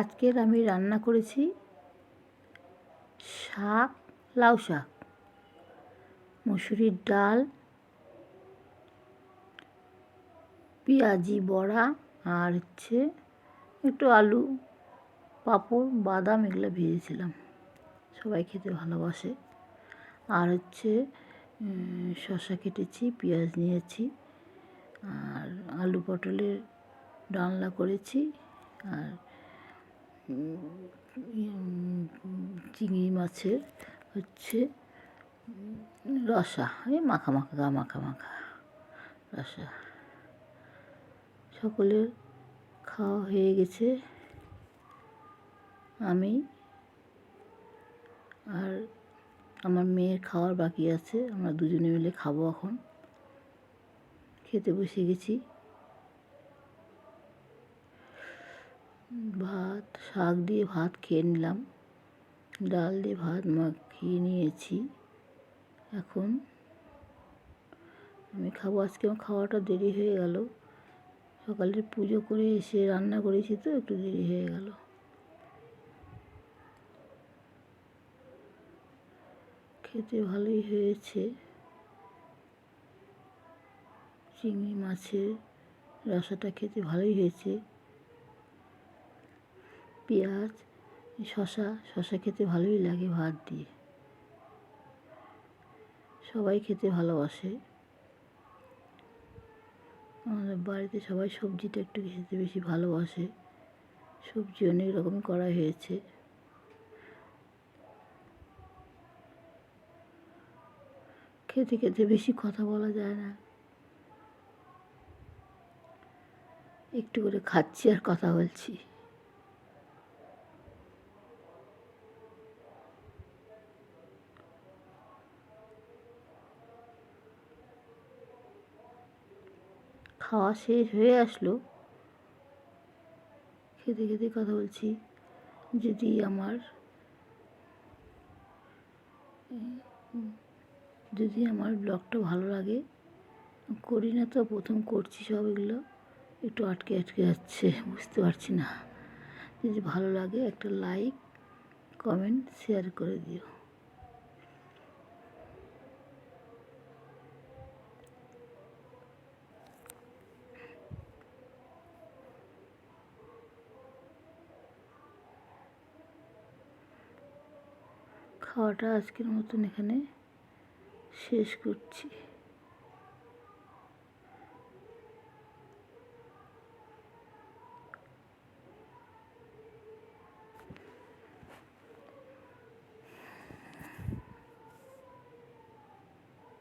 আজকের আমি রান্না করেছি শাক, লাউ শাক, মুসুরির ডাল, পেঁয়াজি বড়া আর হচ্ছে একটু আলু, পাঁপড়, বাদাম এগুলো ভেজেছিলাম। সবাই খেতে ভালোবাসে। আর হচ্ছে শসা কেটেছি, পেঁয়াজ নিয়েছি, আর আলু পটলের ডালনা করেছি, আর চিংড়ি মাছের হচ্ছে রসা, এই মাখা মাখা, গা মাখা মাখা রসা। সকলের খাওয়া হয়ে গেছে। আমি আর আমার মেয়ের খাওয়ার বাকি আছে। আমরা দুজনে মিলে খাব এখন। খেতে বসে গেছি। ভাত, শাক দিয়ে ভাত খেয়ে নিলাম। ডাল দিয়ে ভাত মাখিয়ে নিয়েছি। এখন আমি খাব। আজকে আমার খাওয়াটা দেরি হয়ে গেল। সকালে পুজো করে এসে রান্না করেছি তো, একটু দেরি হয়ে গেল। খেতে ভালোই হয়েছে। চিংড়ি মাছের রসাটা খেতে ভালোই হয়েছে। পেঁয়াজ শশা শশা খেতে ভালোই লাগে ভাত দিয়ে। সবাই খেতে ভালোবাসে। আমাদের বাড়িতে সবাই সবজিটা একটু খেতে বেশি ভালোবাসে। সবজি অনেক রকম করা হয়েছে। খেতে খেতে বেশি কথা বলা যায় না। একটু করে খাচ্ছি আর কথা বলছি। খাওয়া শেষ হয়ে আসলো। খেতে খেতে কথা বলছি, যদি আমার যদি আমার ব্লগটা ভালো লাগে, করি না তো প্রথম করছি সব এগুলো, একটু আটকে আটকে যাচ্ছে, বুঝতে পারছি না। যদি ভালো লাগে একটা লাইক কমেন্ট শেয়ার করে দিও। খাওয়াটা আজকের মতন এখানে শেষ করছি।